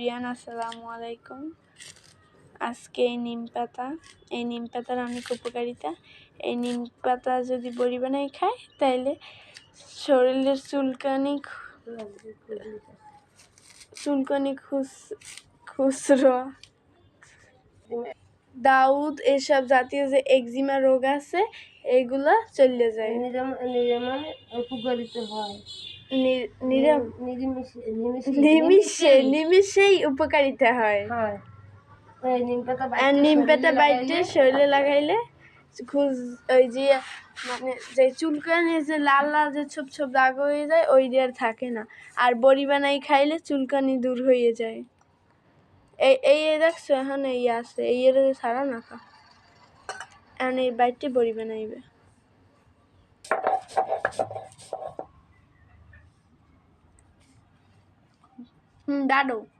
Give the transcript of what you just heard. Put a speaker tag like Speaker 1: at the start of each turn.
Speaker 1: Everyone আসসালামু আলাইকুম। আজকে এই নিম পাতা, এই নিম পাতার অনেক উপকারিতা। এই নিম পাতা যদি বড়ি বানাই খায় তাহলে শরীরের চুলকানি চুলকানি খুস খুচরো। দাউদ এসব জাতীয় যে একজিমা রোগ আছে এইগুলো চলে যায়।
Speaker 2: উপকারিত হয়। নিমিষে
Speaker 1: নিমিষে নিমিষেই। উপকারিতা হয়।
Speaker 2: নিম পাতা
Speaker 1: বাইটে শরীরে লাগাইলে খুব ওই যে মানে যে চুলকানি যে লাল লাল যে ছোপ ছোপ দাগ হয়ে যায় ওই আর থাকে না। আর বড়ি বানাই খাইলে চুলকানি দূর হয়ে যায়। এই এই এই দেখছ এখন এই আছে। এই এর সারা না খা। এখন এই বাইটে বড়ি বানাইবে। હું દાડો.